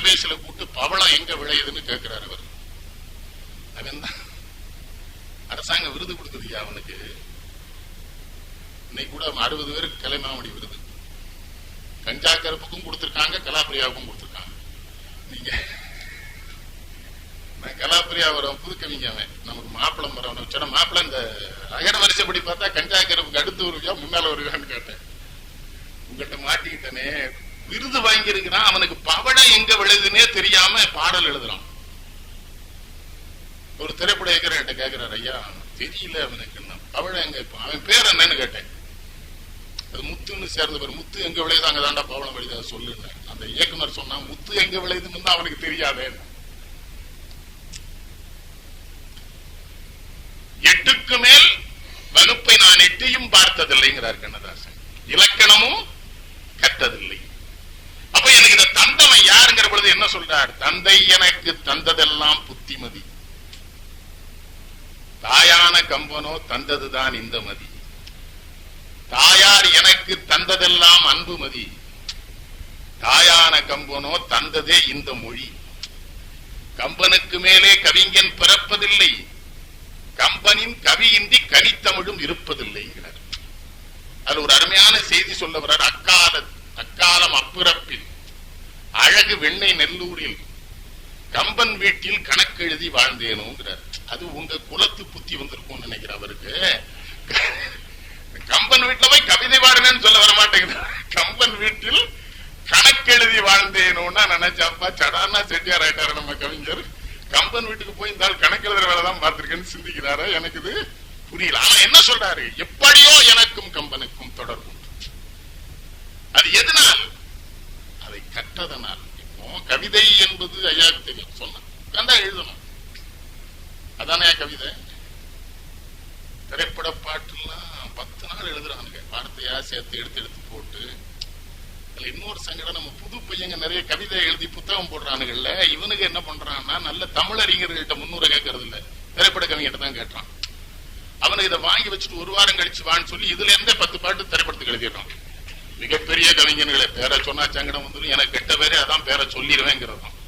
தொலைபேசியில கூப்பிட்டு பவளம் எங்க விளையுதுன்னு கேட்கிறார் அவர். அவன் தான் அரசாங்கம் விருது கொடுக்குதுயா அவனுக்கு? இன்னைக்கு கூட அறுபது பேருக்கு கலைமாமணி விருது. கஞ்சா கருப்புக்கும் கொடுத்துருக்காங்க கலாபிரியாவுக்கும் கொடுத்துருக்காங்க. நீங்க நான் கலாப்பிரியா வரும் புது கவிங்க அவன். நமக்கு மாப்பிளம் வரவன் சொன்ன மாப்பிளம் இந்த அகர வரிசைப்படி பார்த்தா கஞ்சா கருப்புக்கு அடுத்து வருவியா முன்னால வருவியான்னு கேட்டேன். உங்கள்கிட்ட மாட்டிக்கிட்டனே விருது வாங்கி இருக்கிறான் அவனுக்கு பவடை எங்க விழுதுன்னே தெரியாம பாடல் எழுதுறான். ஒரு திரைப்பட இயக்குறர்கிட்ட கேக்குறாரு ஐயா தெரியல அவனுக்கு என்ன? எங்க இப்ப அவன் பேர் என்னன்னு கேட்டேன். அது முத்துன்னு சேர்ந்த பேர். முத்து எங்க விளையுது அங்க தாண்டா பவளம் விளையுது சொல்லுங்க. அந்த இயக்குனர் சொன்னா முத்து எங்க விளையுதுன்னு தான் அவனுக்கு தெரியாதே. எட்டுக்கு மேல் வகுப்பை நான் எட்டியும் பார்த்ததில்லைங்கிறார் கண்ணதாசன். இலக்கணமும் கற்றதில்லை அப்ப எனக்கு இந்த தந்தவன் யாருங்கிற பொழுது என்ன சொல்றார்? தந்தை எனக்கு தந்ததெல்லாம் புத்திமதி. தாயான கம்பனோ தந்ததுதான் இந்த மதி. தாயார் எனக்கு தந்ததெல்லாம் அன்புமதி தாயான கம்பனோ தந்ததே இந்த மொழி. கம்பனுக்கு மேலே கவிஞன் பிறப்பதில்லை. கம்பனின் கவியின்றி கனித்தமிழும் இருப்பதில்லைங்கிறார் அது ஒரு அருமையான செய்தி சொல்ல வர்றார். அக்கால அக்காலம் அப்பிறப்பில். அழகு வெண்ணெய் நெல்லூரில் கம்பன் வீட்டில் கணக்கெழுதி வாழ்ந்தேனுங்கிறார். அது உங்க குலத்து புத்தி வந்திருக்கும் நினைக்கிறேன் அவருக்கு. கம்பன் வீட்டுல போய் கவிதை பாடுனேன்னு சொல்ல வர மாட்டேங்கிறார் கம்பன் வீட்டில் கணக்கெழுதி வாழ்ந்தேனோன்னா நினைச்சாப்பா சடானா செட்டியார் ஆயிட்டாரு நம்ம கவிஞர். கம்பன் வீட்டுக்கு போய் இந்த ஆள் கணக்கெழுதுற வேலை தான் பார்த்திருக்கேன்னு சிந்திக்கிறாரு. எனக்கு இது புரியல. ஆனா என்ன சொல்றாரு? எப்படியோ எனக்கும் கம்பனுக்கும் தொடர்பு அது எதுனா கற்றதனால் இப்போ கவிதை என்பது ஐயாவுக்கு தெரியும். சொன்னான். கண்டா எழுதணும். அதானே கவிதை? திரைப்பட பாட்டுலாம் பத்து நாள் எழுதுறானுங்க. வார்த்தையா சேர்த்து எடுத்து எடுத்து போட்டு அதுல இன்னொரு சங்கடம் நம்ம புது பையங்க நிறைய கவிதை எழுதி புத்தகம் போடுறானுங்கல்ல இவனுக்கு என்ன பண்றான்னா நல்ல தமிழறிஞர்கள்ட்ட முன்னுரை கேட்கறது இல்ல. திரைப்பட கவிஞர்கிட்ட தான் கேட்டான் அவனுக்கு இதை வாங்கி வச்சுட்டு ஒரு வாரம் கழிச்சு வான்னு சொல்லி இதுல இருந்தே பத்து பாட்டு திரைப்படத்துக்கு எழுதிடுறான். மிகப்பெரிய கவிஞர்களை பேரை சொன்னா சங்கடம் வந்துடும் எனக்கு கெட்ட பேரே அதான் பேரை சொல்லிடுவேங்கிறதாம்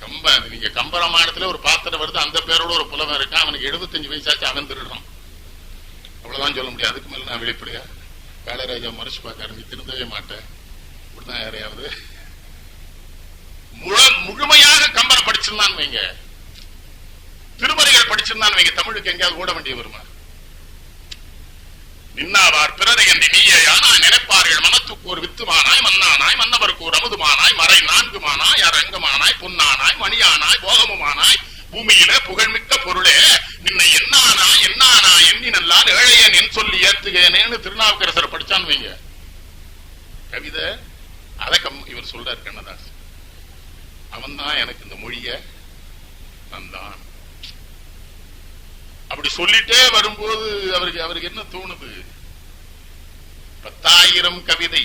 கம்ப நீங்க கம்பராமாயணத்துல ஒரு பாத்திரம் வருது அந்த பேரோட ஒரு புலவன் இருக்கான். அவனுக்கு எழுபத்தஞ்சு வயசாச்சு அவன் திருடுறான். அவ்வளவுதான் சொல்ல முடியும் அதுக்கு மேல நான் வெளிப்படையா காளராஜா மறைச்சு பார்க்காரு நீ திருந்தவே மாட்டேன். இப்படிதான் யாரையாவது முழு- முழுமையாக கம்பரம் படிச்சிருந்தான் வைங்க. திருமறைகள் படிச்சிருந்தான் வைங்க. தமிழுக்கு எங்கேயாவது ஓட வேண்டிய வருமா? நின்னாவார் பிறரை என்று நீயே. நினைப்பார்கள் மனத்துக்கு ஒரு வித்துமானாய் மன்னானாய் மன்னவருக்கு ஒரு அமுதுமானாய் மறை நான்குமானாய் அரங்கமானாய் பொன்னானாய் மணியானாய் போகமுமானாய் பூமியில புகழ்மிக்க பொருளே நின்னை என்னானா என்னானா எண்ணி நல்லால் ஏழையன் என் சொல்லி ஏத்துகேனேன்னு திருநாவுக்கரசர் படிச்சான்னு வைங்க கவிதை அதை கம் இவர் சொல்றாரு கண்ணதாஸ் அவன் தான் எனக்கு இந்த மொழிய தந்தான் அப்படி சொல்லிட்டே வரும்போது அவருக்கு அவருக்கு என்ன தோணுது? பத்தாயிரம் கவிதை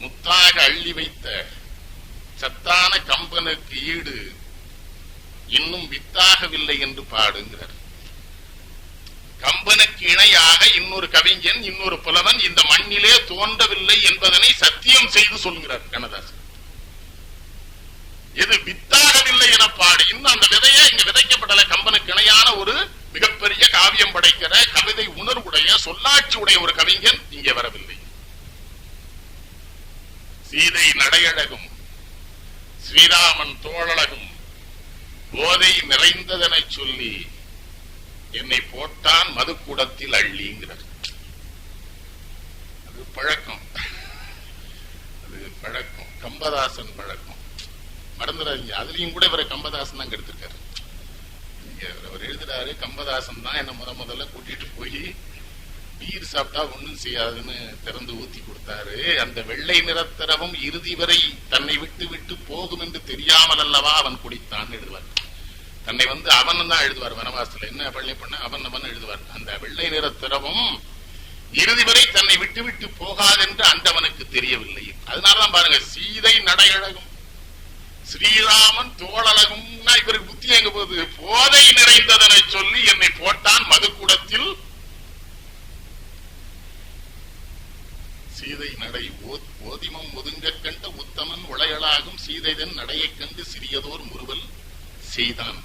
முத்தாக அள்ளி வைத்த சத்தான கம்பனுக்கு ஈடு இன்னும் வித்தாகவில்லை என்று பாடுங்கிறார். கம்பனுக்கு இணையாக இன்னொரு கவிஞன் இன்னொரு புலவன் இந்த மண்ணிலே தோன்றவில்லை என்பதனை சத்தியம் செய்து சொல்கிறார் கண்ணதாசன். எது வித்தாகவில்லை என பாடு. இன்னும் அந்த விதையே இங்க விதைக்கப்படல. கம்பனுக்கு இணையான ஒரு மிகப்பெரிய காவியம் படைக்கிற கவிதை உணர்வுடைய சொல்லாட்சி உடைய ஒரு கவிஞன் இங்கே வரவில்லை. சீதை நடையழகும் ஸ்ரீராமன் தோழழகும் போதை நிறைந்ததனை சொல்லி என்னை போட்டான் மதுக்கூடத்தில் அள்ளிங்கிறார். அது பழக்கம். அது பழக்கம். கம்பதாசன் பழக்கம். மறந்துடாதீங்க. அதுலயும் கூட இவரை கம்பதாசன் தான் எடுத்திருக்காரு அவர் எழுதுறாரு கம்பதாசன் தான் என்ன முத முதல்ல கூட்டிட்டு போய் பீர் சாப்பிட்டா ஒண்ணும் செய்யாதுன்னு திறந்து ஊத்தி கொடுத்தாரு. அந்த வெள்ளை நிறத்திரவும் இறுதி வரை தன்னை விட்டு விட்டு போகும் என்று தெரியாமல் அல்லவா அவன் குடித்தான் எழுதுவார். தன்னை வந்து அவன் தான் எழுதுவார் வனவாசத்துல என்ன பள்ளி பண்ண? அவன் அவன் எழுதுவார். அந்த வெள்ளை நிறத்திரவும் இறுதி வரை தன்னை விட்டு விட்டு போகாதென்று அண்டவனுக்கு தெரியவில்லை. அதனாலதான் பாருங்க சீதை நடையழகும். ஸ்ரீராமன் தோழலகும்னா இவருக்கு புத்தி எங்க போகுது? போதை நிறைந்ததனை சொல்லி என்னை போட்டான் மதுக்கூடத்தில். சீதை நடை ஓதிமம் ஒதுங்க கண்ட உத்தமன் உளையலாகும். சீதைதன் நடையைக் கண்டு சிறியதோர் முறுவல் செய்தான்.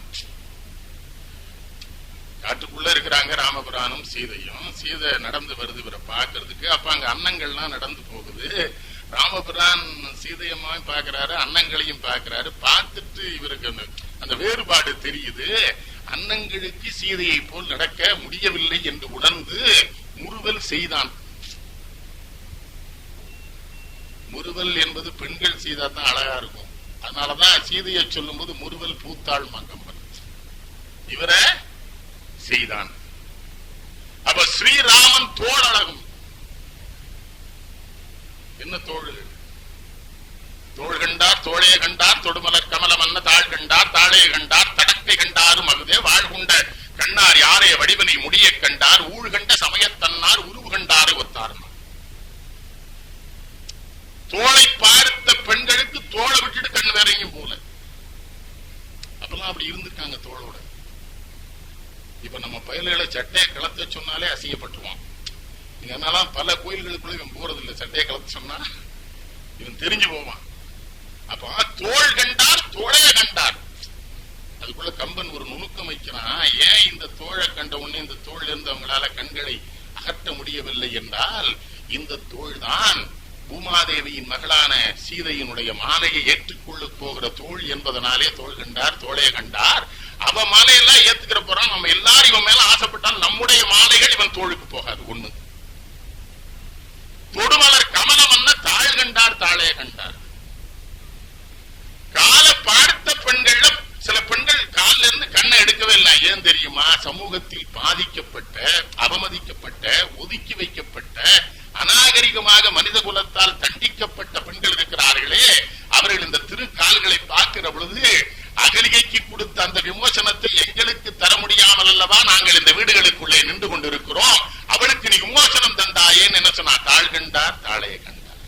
காட்டுக்குள்ள இருக்கிறாங்க ராமபுரானும் சீதையும். சீதை நடந்து வருது இவரை பாக்குறதுக்கு அப்ப அங்க அன்னங்கள்லாம் நடந்து போகுது. ராமபுரான் சீதையம்மாவையும் பாக்குறாரு அன்னங்களையும் பாக்குறாரு பார்த்துட்டு இவருக்கு அந்த அந்த வேறுபாடு தெரியுது. அன்னங்களுக்கு சீதையை போல் நடக்க முடியவில்லை என்று உணர்ந்து முறுவல் செய்தான். முறுவல் என்பது பெண்கள் செய்தா தான் அழகா இருக்கும். அதனாலதான் சீதையை சொல்லும் போது முறுவல் பூத்தாள் மங்கம்பன் இவரை செய்தான். அப்ப ஸ்ரீராமன் தோல் அழகும். என்ன தோள் தோள் கண்டார் தோளே கண்டார் தொடுமலர் கமல மன்ன தாழ் கண்டார் தாளே கண்டார் தடக்கை கண்டாரும் அகுதே வாழ்குண்ட கண்ணார் யாரைய வடிவனை முடிய கண்டார் ஊழ் கண்ட சமயத்தன்னார் உருவு கண்டாரு ஒத்தார் தோளை பார்த்த பெண்களுக்கு தோளை விட்டுட்டு கண்ணு வேற எங்கேயும் போல அப்பெல்லாம் அப்படி இருந்திருக்காங்க தோளோட. இப்ப நம்ம பயல்களை சட்டையை கலத்த சொன்னாலே அசிங்கப்பட்டுருவான். என்னெல்லாம் பல கோயில்களுக்குள்ள இவன் போறதில்லை. சண்டையை சட்டையை சொன்னா இவன் தெரிஞ்சு போவான். அப்ப தோள் கண்டார் தோழைய கண்டார். அதுக்குள்ள கம்பன் ஒரு நுணுக்கம் வைக்கிறான். ஏன் இந்த தோழை கண்ட உடனே இந்த தோல் இருந்து அவங்களால கண்களை அகற்ற முடியவில்லை என்றால் இந்த தோல் தான் பூமாதேவியின் மகளான சீதையினுடைய மாலையை ஏற்றுக்கொள்ள போகிற தோள் என்பதனாலே தோள் கண்டார் தோழைய கண்டார். அவ மாலையெல்லாம் ஏத்துக்கிற போறான். நம்ம எல்லாரும் இவன் மேல ஆசைப்பட்டால் நம்முடைய மாலைகள் இவன் தோளுக்கு போகாது. ஒண்ணு. தொடுமலர் கமலம் என்ன தாழ் கண்டார் தாளே கண்டார். கால பார்த்த பெண்கள்ல சில பெண்கள் கால்ல இருந்து கண்ணை எடுக்கவே இல்லை. ஏன் தெரியுமா? சமூகத்தில் பாதிக்கப்பட்ட அவமதிக்கப்பட்ட ஒதுக்கி வைக்கப்பட்ட அநாகரிகமாக மனித குலத்தால் தண்டிக்கப்பட்ட பெண்கள் இருக்கிறார்களே. அவர்கள் இந்த திருக்கால்களை பார்க்கிற பொழுது அகலிகைக்கு கொடுத்த அந்த விமோசனத்தை எங்களுக்கு தர முடியாமல் அல்லவா நாங்கள் இந்த வீடுகளுக்குள்ளே நின்று கொண்டிருக்கிறோம்? கண்டார் தாளைய கண்டார்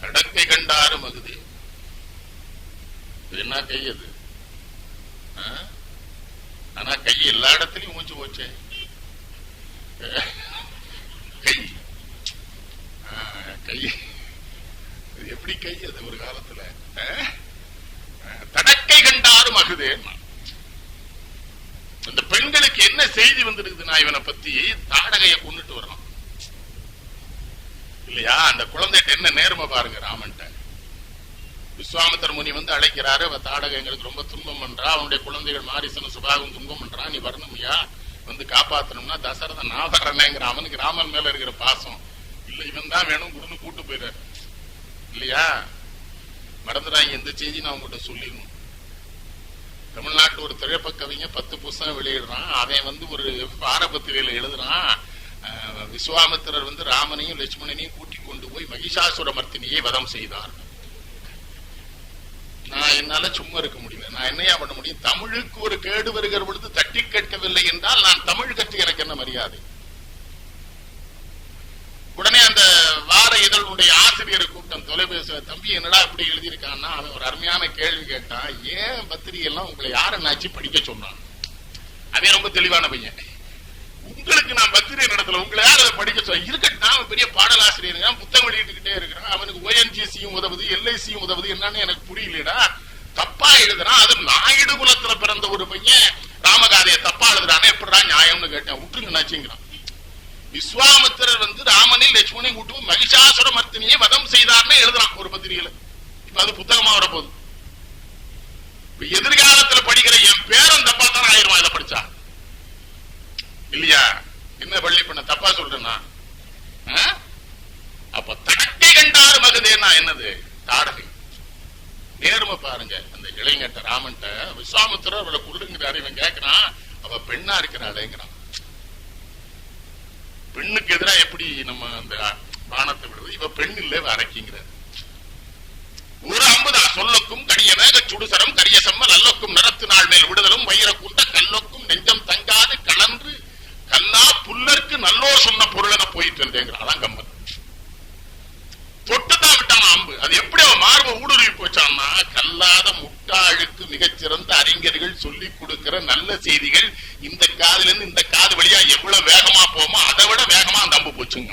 தடக்கை கண்டாரும் அகுது இது என்ன கை அது? ஆனா கை எல்லா இடத்துலயும் மூச்சு போச்சே. கை. கை. எப்படி கை அது ஒரு காலத்துல? தடக்கை கண்டாரும் அகுதே அந்த பெண்களுக்கு என்ன செய்தி வந்திருக்குது நான் இவனை பத்தி தாடகைய கொண்டுட்டு வர்றான் இல்லையா? அந்த குழந்தைகிட்ட என்ன நேர்மை பாருங்க ராமன்ட்ட. விஸ்வாமித்தர் முனி வந்து அழைக்கிறாரு அவ தாடக எங்களுக்கு ரொம்ப துன்பம் பண்றா. அவனுடைய குழந்தைகள் மாரிசன சுபாகம் துன்பம் பண்றா. நீ வரணும்யா? வந்து காப்பாத்தணும்னா தசரதன் நான் வரணுங்கிற அவனுக்கு ராமன் மேல இருக்கிற பாசம். இல்ல இவன் தான் வேணும் குடுன்னு கூட்டு போயிடுறாரு. இல்லையா? மறந்துடாங்க எந்த செய்தி நான் உங்ககிட்ட சொல்லிடணும். தமிழ்நாட்டு ஒரு திரைப்ப பத்து புஸ்தகம் வெளியிடுறான். அவன் வந்து ஒரு பாரபத்திரியில எழுதுறான். விஸ்வாமித்திரர் வந்து ராமனையும் லட்சுமணனையும் கூட்டிக் கொண்டு போய் மகிஷாசுர மர்த்தினியை வதம் செய்தார். நான் என்னால சும்மா இருக்க முடியல. நான் என்னையா பண்ண முடியும்? தமிழுக்கு ஒரு கேடு வருகிற பொழுது தட்டி கேட்கவில்லை என்றால் நான் தமிழ் கற்று எனக்கு என்ன மரியாதை? உடனே அந்த வார இதழுடைய ஆசிரியர் கூட்டம் தொலைபேசி தம்பி என்னடா இப்படி எழுதியிருக்கான்னா? அவன் ஒரு அருமையான கேள்வி கேட்டான். ஏன் பத்திரிகை எல்லாம் உங்களை யாரை நாச்சு படிக்க சொன்னான்? அதே ரொம்ப தெளிவான பையன். உங்களுக்கு நான் பத்திரிகை நடத்தல உங்களை யார் அதை படிக்க சொல்ல இருக்கட்டும் நான் பெரிய பாடலாசிரியருங்க புத்தகம் வெளியிட்டுக்கிட்டே இருக்கிறேன் அவனுக்கு ஓஎன்ஜிசியும் உதவுது எல்ஐசியும் உதவுது என்னன்னு எனக்கு புரியலடா. தப்பா எழுதுறான் அது நாயுடு குலத்துல பிறந்த ஒரு பையன் ராமகாதையை தப்பா எழுதுறானே எப்படா நியாயம்னு கேட்டேன் விட்டுருங்க நாச்சுங்கிறான் விஸ்வாமித்திரர் வந்து ராமனையும் லட்சுமணையும் கூட்டு மகிஷாசுர மர்த்தினியை வதம் செய்தார்னு எழுதுறான் ஒரு பத்திரிகையில. இப்ப அது புத்தகமா வரப்போகுது. எது எதிர்காலத்துல படிக்கிற என் பேரன் தப்பா தான் ஆயிரும் இதை படிச்சா இல்லையா என்ன பள்ளி பண்ண தப்பா சொல்றேன்னா ஆ? அப்ப தடக்கை கண்டாரு மகதேனா என்னது தாடகை நேர்மை பாருங்க கேட்ட இளைஞட்ட ராமன்ட்ட விஸ்வாமித்திரர் அவளை கொள்ளுங்கிறாரு இவன் கேட்கிறான் அவ பெண்ணா இருக்கிறாளேங்கிறான். பெண்ணுக்கு எதிராக எப்படி நம்ம அந்த பானத்தை விடுறது இவ பெண் இல்ல அரக்கிங்கிறார் ஒரு அம்புதா சொல்லக்கும் கடிய வேக சுடுசரம் கரிய செம்மல் அல்லக்கும் நிறத்து நாள் மேல் விடுதலும் வயிற கூட்ட கல்லொக்கும் நெஞ்சம் தங்காது கலன்று கல்லா புல்லருக்கு நல்லோர் சொன்ன பொருளென போயிட்டு இருந்தேங்கிறான். அதான் கம்பன். தொட்டுதான் விட்டான் அம்பு அது எப்படி அவன் மார்பை ஊடு போச்சாமா கல்லாத முட்டாளுக்கு மிகச்சிறந்த அறிஞர்கள் சொல்லி கொடுக்கிற நல்ல செய்திகள் இந்த காதுல இருந்து இந்த காது வழியா எவ்வளவு வேகமா போமோ அதை விட வேகமா அந்த அம்பு போச்சுங்க.